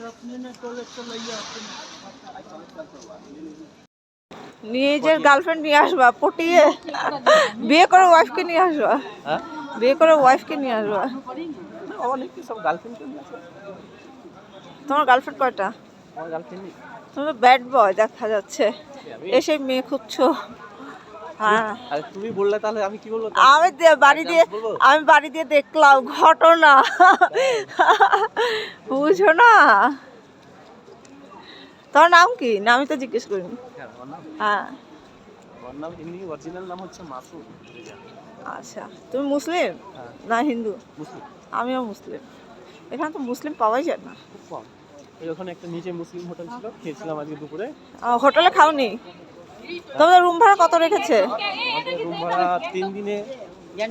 Yapmayın, dolayısıyla yapın. Hatta ayıp নিজের girlfriend নিয়ে আসবা পটিয়ে। বিয়ে করে ওয়াইফকে নিয়ে আসবা। হ্যাঁ? বিয়ে করে ওয়াইফকে নিয়ে আসবা। অনেকে সব গার্লফ্রেন্ড আছে তোমার গার্লফ্রেন্ড কয়টা? আমার গার্লফ্রেন্ড তুমি ব্যাড বয় দেখা যাচ্ছে। এসে মেয়ে খুঁজছো। হ্যাঁ। আর তুমি বললে তাহলে আমি কি বলব? আমি বাড়ি দিয়ে আমি বাড়ি দিয়ে দেখলাম ঘটনা। বুঝো না? তোর নাম কি? না আমি তো জিজ্ঞেস করিনি। হ্যাঁ, হ্যাঁ। আচ্ছা তুমি মুসলিম? হ্যাঁ। না হিন্দু? মুসলিম। আমিও মুসলিম। এখানে তো মুসলিম পাওয়াই যায় না। ওখানে একটা নিচে মুসলিম হোটেল ছিল খেয়েছিলাম আজকে দুপুরে। হোটেলে খাওনি? তোমাদের রুম ভাড়া কত রেখেছে? রুম ভাড়া তিন দিনে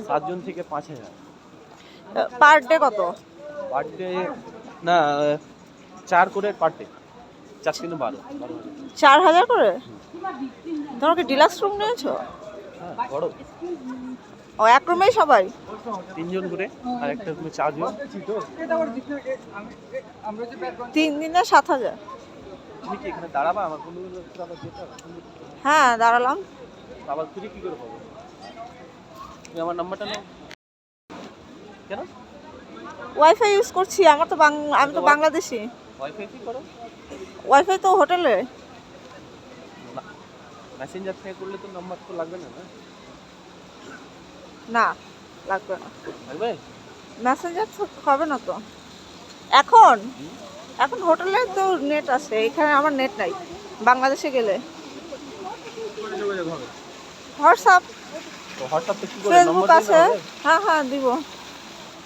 সাতজন থেকে পাঁচ হাজার। পার ডে কত? পার ডে না চার করে পার ডে। চার তিনে বারো। চার হাজার করে? তোমরা কি ডিলাক্স রুম নিয়েছো? হ্যাঁ বড়। ও এক রুমেই সবাই? তিনজন করে আর একটা রুমে চারজন। তিন দিনে সাত হাজার। তুমি কি এখানে দাঁড়াবা? আমার হ্যাঁ দাঁড়ালাম। আবার খুঁজে কি করে পাবো? তুমি আমার নাম্বারটা নাও। কেন? ওয়াইফাই ইউজ করছি আমার তো আমি তো বাংলাদেশি। ওয়াইফাই কি করো? ওয়াইফাই তো হোটেলে। মেসেঞ্জার থেকে করলে তো নাম্বার তো লাগবে না না? না লাগবে না। লাগবে? মেসেঞ্জার হবে না তো। এখন? এখন হোটেলে তো নেট আছে এখানে আমার নেট নাই বাংলাদেশে গেলে। হোয়াটসঅ্যাপ। তো হোয়াটসঅ্যাপে কি করে ফেসবুক আছে। হ্যাঁ হ্যাঁ দিব।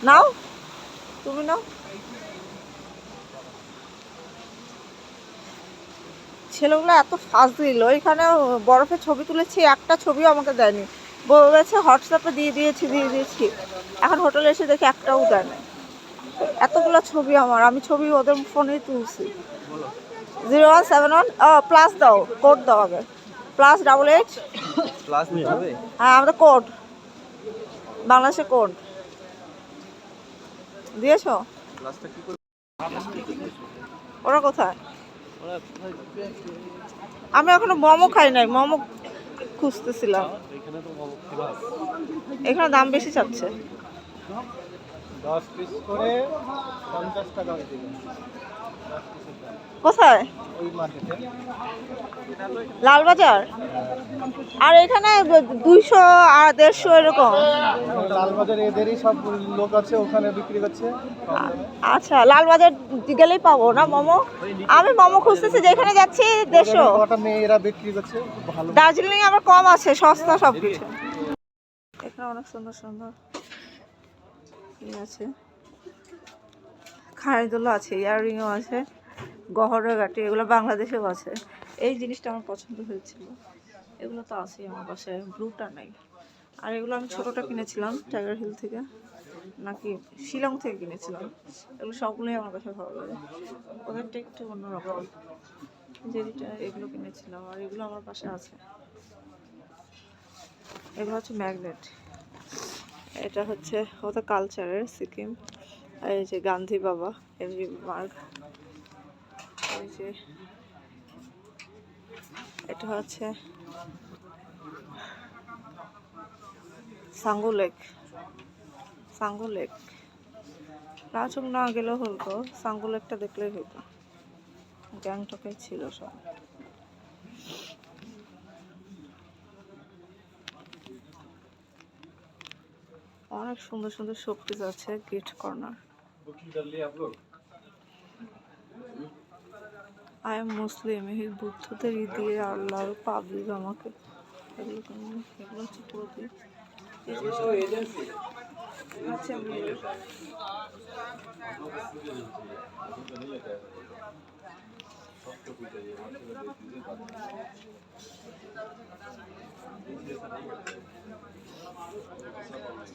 নাও। তুমি নাও। ছেলেগুলো এত ফাস্ট দিল। এখানে বরফে ছবি তুলেছি একটা ছবিও আমাকে দেয়নি। বলেছে হোয়াটসঅ্যাপে দিয়ে দিয়েছি দিয়ে দিয়েছি। এখন হোটেলে এসে দেখি একটাও দেয় না এতগুলো ছবি আমার আমি ছবি ওদের ফোনেই তুলছি। জিরো ওয়ান সেভেন ওয়ান ও প্লাস দাও কোড দাও আগে। প্লাস ডাবল এইট হ্যাঁ আমাদের কোড বাংলাদেশের কোড দিয়েছ? ওরা কোথায়? আমি এখনও মোমো খাই নাই মোমো খুঁজতেছিলাম। এখানে দাম বেশি চাচ্ছে। দশ পিস করে পঞ্চাশ টাকা কোথায়? লালবাজার? আর এখানে দুইশো আর দেড়শো এরকম। লালবাজার এদেরই সব লোক আছে ওখানে বিক্রি করছে আচ্ছা লালবাজার গেলেই পাবো না মোমো? আমি মোমো খুঁজতেছি যেখানে যাচ্ছি দেড়শো। মেয়েরা বিক্রি করছে দার্জিলিং আবার কম আছে সস্তা সব কিছু এখানে অনেক সুন্দর সুন্দর আছে। খাড়িদোলা আছে ইয়াররিংও আছে। গহরের গাটি এগুলো বাংলাদেশেও আছে। এই জিনিসটা আমার পছন্দ হয়েছিল। এগুলো তো আছেই আমার বাসায় ব্লুটা নাই। আর এগুলো আমি ছোটোটা কিনেছিলাম, টাইগার হিল থেকে। নাকি শিলং থেকে কিনেছিলাম। এগুলো সবগুলোই আমার কাছে ভালো লাগে। ওদেরটা একটু অন্যরকম। যেটা এগুলো কিনেছিলাম, আর এগুলো আমার পাশে আছে। এগুলো হচ্ছে ম্যাগনেট। এটা হচ্ছে ওদের কালচারের সিকিম। এই যে গান্ধী বাবা এমজি মার্গ যে এটা হচ্ছে সাঙ্গু লেক। সাঙ্গু লেক। রাজুক না, গেলেও হতো সাঙ্গু লেকটা দেখলেই হতো গ্যাংটকে ছিল সব। অনেক সুন্দর সুন্দর শোপিস আছে gift corner. I am Muslim এই বুদ্ধদের দিয়ে আল্লাহর পাবলিক আমাকে।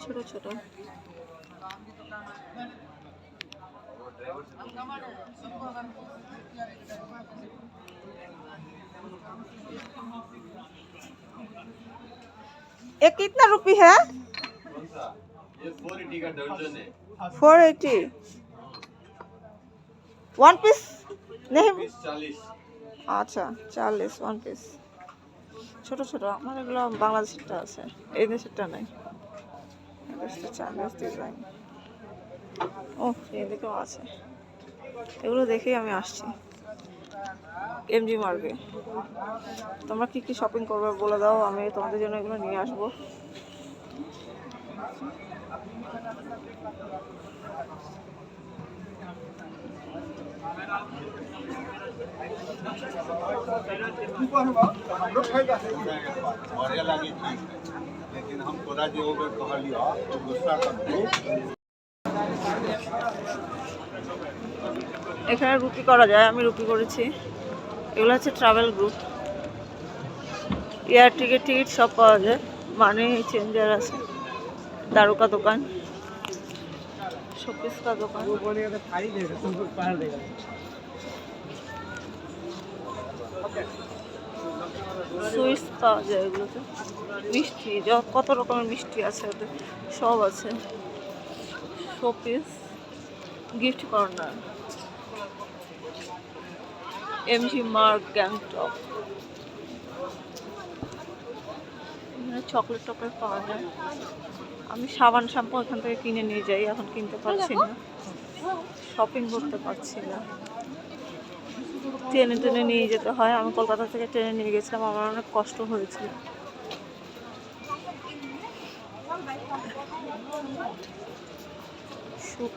ছোট ছোট ये कितना रुपी है ये फोर एटी का दर्जन है फोर एटी वन पीस नहीं बीस चालीस আচ্ছা চার্লিশ ওয়ান পিস ছোট ছোট আমার এগুলো বাংলাদেশেরটা আছে এই দেশেরটা নাই এই দেশটা চার্লিশ ডিজাইন ও এদিকেও আছে এগুলো দেখেই আমি আসছি এমজি মার্গে তোমরা কি কি শপিং করবে বলে দাও আমি তোমাদের জন্য এগুলো নিয়ে আসবো बढ़िया लगी ठीक है लेकिन हम तोरा जे ओबे कहलियो तो गुस्सा कर এখানে রুপি করা যায়, আমি রুপি করেছি। এগুলো হচ্ছে travel group air ticket ticket সব পাওয়া যায়। মানে চেঞ্জার আছে। দারুকা দোকান। শোপিস কা দোকান। সুইটস পাওয়া যায় এগুলোতে। মিষ্টি কত রকমের মিষ্টি আছে ওদের সব আছে। Showpiece gift corner MG Marg Gangtok এখানে চকলেট টকলেট পাওয়া যায়। আমি সাবান শ্যাম্পু এখান থেকে কিনে নিয়ে যাই, এখন কিনতে পারছি না। শপিং করতে পারছি না। ট্রেনে ট্রেনে নিয়ে যেতে হয়। আমি কলকাতা থেকে ট্রেনে নিয়ে গেছিলাম, আমার অনেক কষ্ট হয়েছিল।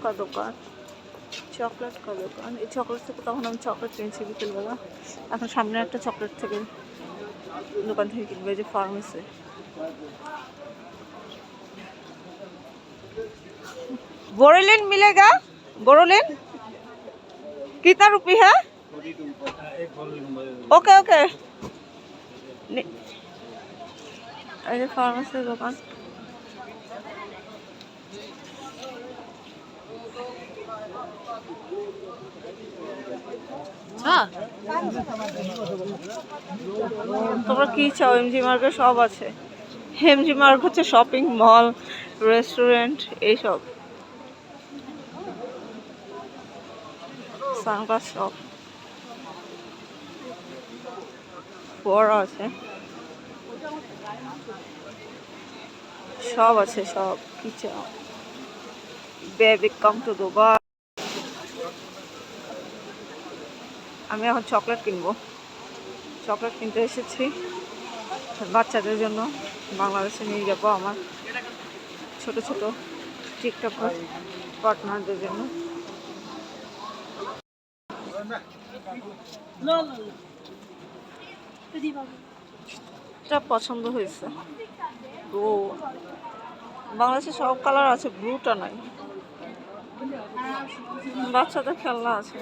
का দোকান। চকলেট কা দোকান এই চকলেট থেকে তখন আমি চকলেট কিনছি বিকেলবেলা এখন সামনে একটা চকলেট থেকে দোকান থেকে কিনবো এই যে ফার্মেসি बोरोलिन मिलेगा बोरोलिन कितना रुपये है ओके ओके নি- এই তোমরা কি চাও? এমজি মার্কে সব আছে। এমজি মার্ক হচ্ছে শপিং মল রেস্টুরেন্ট এইসব। সানগ্লাস শপ বড় আছে। সব আছে, সব। কি চাও? বেবি কাম টু দুবাই আমি এখন চকলেট কিনবো। চকলেট কিনতে এসেছি বাচ্চাদের জন্য। বাংলাদেশে নিয়ে যাব আমার ছোট ছোট টিকটক পার্টনারদের জন্য। পছন্দ হয়েছে। ও, বাংলাদেশে সব কালার আছে ব্লুটা নাই। বাচ্চাদের খেলনা আছে।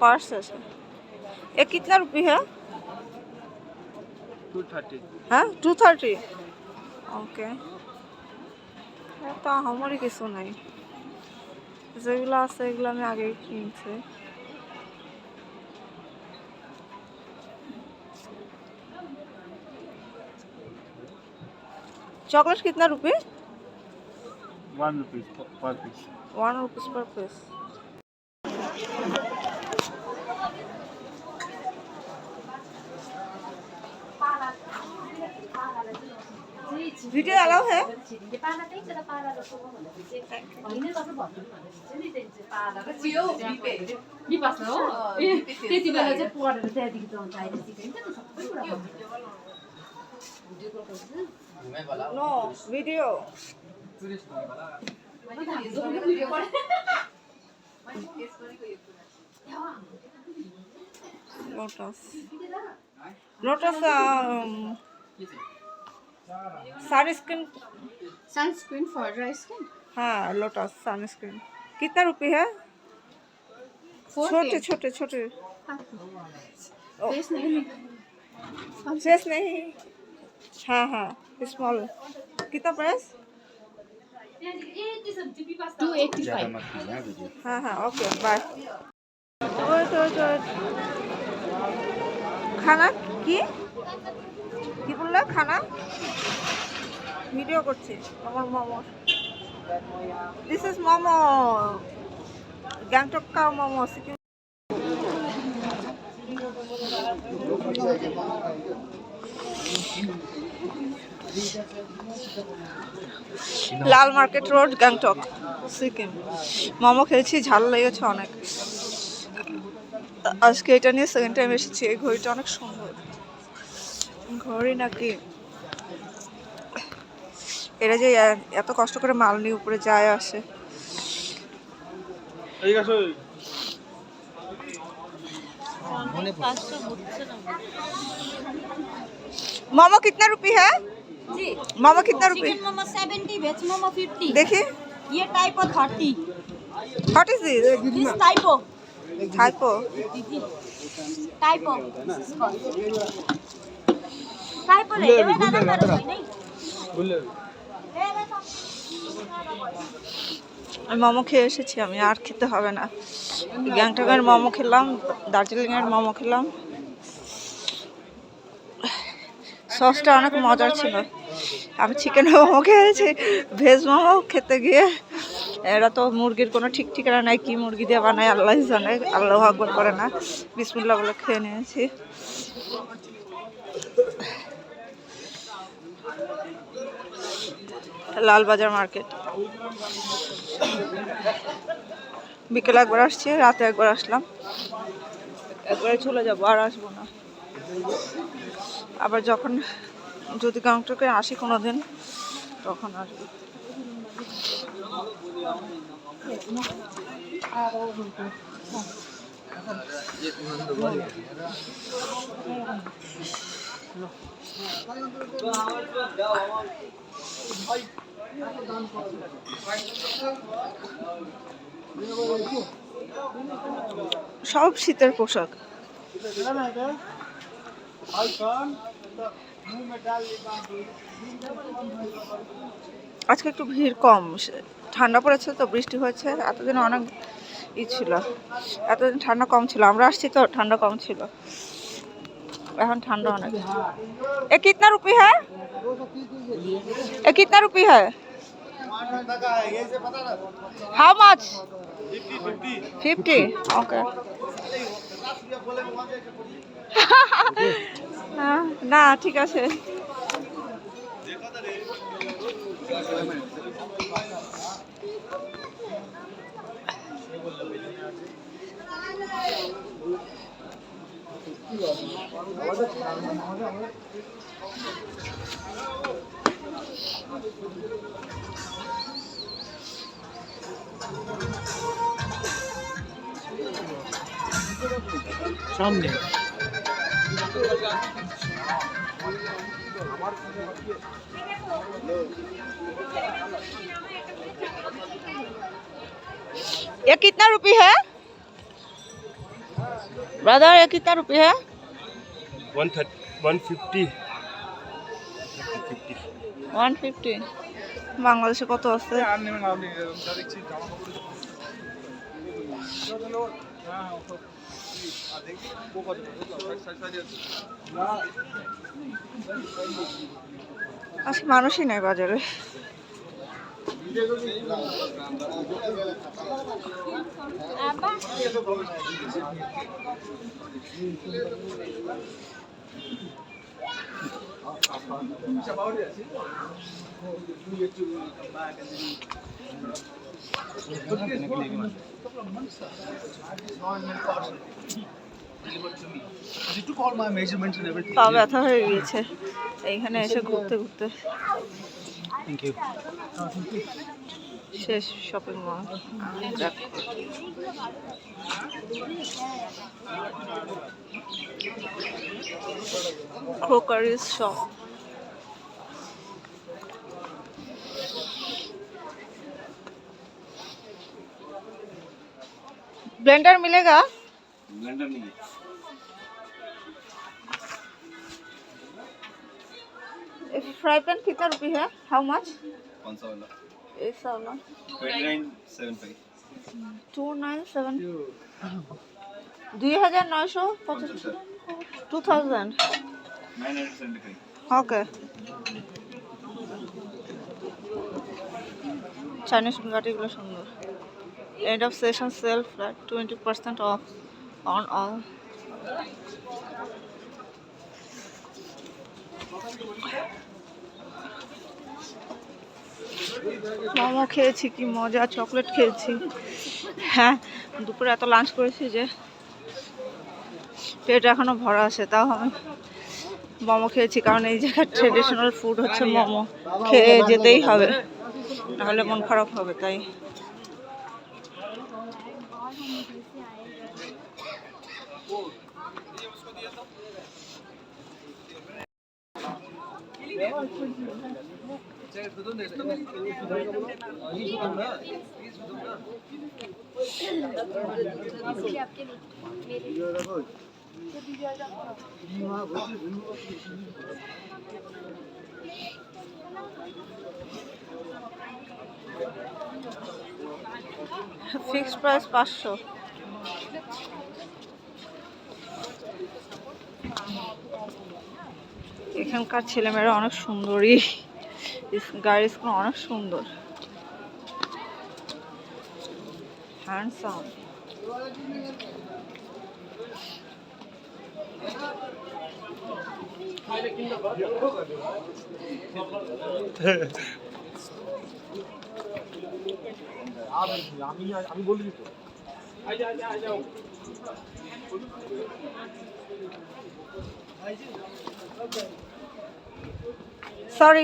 पर्स है ये कितना रुपये है টু থার্টি হ্যাঁ টু থার্টি ওকে তা আমারই কিছু নাই যেগুলো আছে এগুলো আমি আগেই কিনছি चॉकलेट कितना रुपये one rupees per piece one rupees per piece video allow है बिपासना हो त्यति बेला चाहिँ पढेर त्यहाँदेखि त अन्त अहिले सिकाइन्छ नि सबै कुरा no video lotus lotus sunscreen sunscreen for dry skin हाँ लोटस सनस्क्रीन कितना रुपये है छोटे छोटे छोटे शेष नहीं शेष नहीं हाँ हाँ स्मॉल कितना प्राइस टू एट्टी फाइव हाँ हाँ ओके बाय खाना की কি কি বললে? খানা? ভিডিও করছি। আমার momo. This is momo. Gangtok কা momo, Sikkim. Lal market road, Gangtok, Sikkim. Momo খেয়েছি, ঝাল লেগেছে অনেক। আজকে এটা নিয়ে সেকেন্ড টাইম এসেছি, এই ঘড়িটা অনেক সুন্দর। ঘড়ি নাকি এরা যে এ- এত কষ্ট করে মাল নিয়ে উপরে যায় আসে मोमो कितना रुपये है जी मोमो कितना रुपये chicken momo seventy veg momo fifty देखिए ये typo thirty what is this this typo typo दीदी टाइपो আমি মোমো খেয়ে এসেছি আমি আর খেতে হবে না। গ্যাংটকের মোমো খেলাম দার্জিলিংয়ের মোমো খেলাম। সসটা অনেক মজার ছিল। আমি চিকেন মোমো খেয়েছি ভেজ মোমো খেতে গিয়ে। এরা তো মুরগির কোনো ঠিক ঠিকানা নাই কি মুরগি দিয়ে বানায় আল্লাহ জানে আল্লাহ আকবর করে না। বিসমুল্লাহ বলে খেয়ে নিয়েছি। লালবাজার মার্কেট। বিকেলে একবার আসছি, রাতে একবার আসলাম। একবারে চলে যাব, আর আসব না। আবার যখন যদি গাংটকে আসি কোনো দিন তখন আসব। সব শীতের পোশাক। আজকে একটু ভিড় কম। ঠান্ডা পড়েছে তো, বৃষ্টি হয়েছে। এতদিন অনেক ই ছিল। এতদিন ঠান্ডা কম ছিল। আমরা আসছি তো, ঠান্ডা কম ছিল। এখন ঠান্ডা অনেক এ কিতনা রুপি হ্যাঁ এ কিতনা রুপি হ্যাঁ হাউ মাছ ফিফটি ওকে না ঠিক আছে। সামনে ये कितना रुपये है ब्रदर ये कितना रुपये है one thirty one fifty one fifty বাংলাদেশে কত আছে আজকে মানুষই নাই বাজারে পা ব্যথা হয়ে গিয়েছে। এইখানে এসে ঘুরতে ঘুরতে। থ্যাংক ইউ শেষ shopping mall crockeries shop blender मिलेगा ब्लेंडर नहीं फ्राई पैन कितना रुपये है हाउ मच कौन सा वाला एक सौ ना twenty nine seven five two nine seven দুই হাজার নয়শো পঁচাশি two thousand nine hundred seventy five okay Chinese গাড়িগুলো সুন্দর end of session sale flat twenty percent off on all Momo খেয়েছি কি মজা, চকলেট খেয়েছি। হ্যাঁ দুপুরে এত লাঞ্চ করেছি যে পেট এখনও ভরা আছে, তাও আমি মোমো খেয়েছি, কারণ এই জায়গার ট্রেডিশনাল ফুড হচ্ছে মোমো। খেয়ে যেতেই হবে, নাহলে মন খারাপ হবে, তাই। ফিক্সড প্রাইস পাঁচশো। এখানকার ছেলেমেয়েরা অনেক সুন্দরী। গাড়ির স্কুল অনেক সুন্দর। Handsome sorry